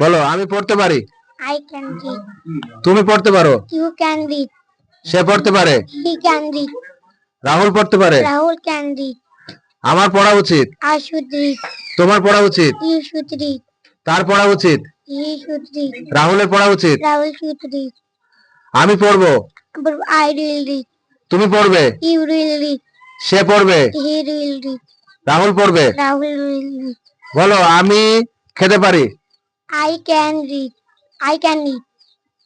বলো আমি পড়তে পারি? আই ক্যান রিড তুমি পড়তে পারো? ইউ ক্যান রিড সে পড়তে পারে? হি ক্যান রিড রাহুল পড়তে পারে? রাহুল ক্যান রিড আমার পড়া উচিত। আই আশুদ্রি তোমার পড়া উচিত। ইউ শুদ্রি তার পড়া উচিত। ই শুদ্রি রাহুলের পড়া উচিত। রাহুল শুদ্রি আমি পড়ব। আই উইল রিড তুমি পড়বে? ইউ উইল রিড সে পড়বে? হি উইল রিড রাহুল পড়বে? রাহুল উইল রিড বলো আমি খেতে পারি? I can read. I can eat.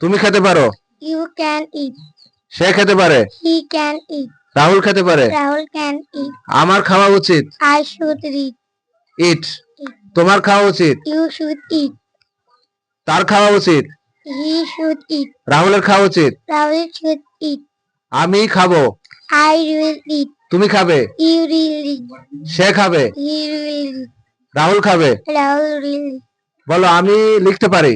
তুমি খেতে পারো You can eat. সে খেতে পারে He can eat. রাহুল খেতে পারে Rahul can eat. আমার খাওয়া উচিত I should read. ইট তোমার খাওয়া উচিত You should eat. তার খাওয়া উচিত He should eat. রাহুলের খাওয়া উচিত Rahul should eat. আমি খাব I will eat. তুমি খাবে You will eat. সে খাবে He will eat. রাহুল খাবে Rahul will eat. বলো আমি লিখতে পারি?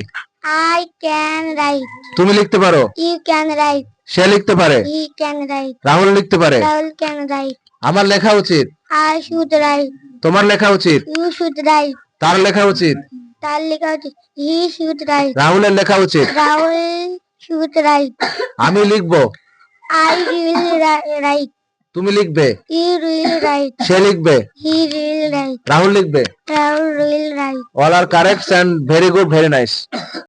আই ক্যান রাইট তুমি লিখতে পারো? ইউ ক্যান রাইট সে লিখতে পারে? ই ক্যান রাইট রাহুল লিখতে পারে? রাহুল ক্যান রাইট আমার লেখা উচিত। আই শুড রাইট তোমার লেখা উচিত। ইউ শুড রাইট তার লেখা উচিত। তার লেখা উচিত। হি শুড রাইট রাহুলের লেখা উচিত। রাহুল শুড রাইট আমি লিখব। আই উইল রাইট তুমি লিখবে? You will write. সে লিখবে? রাহুল লিখবে? Rahul will write. All are correct and very good very nice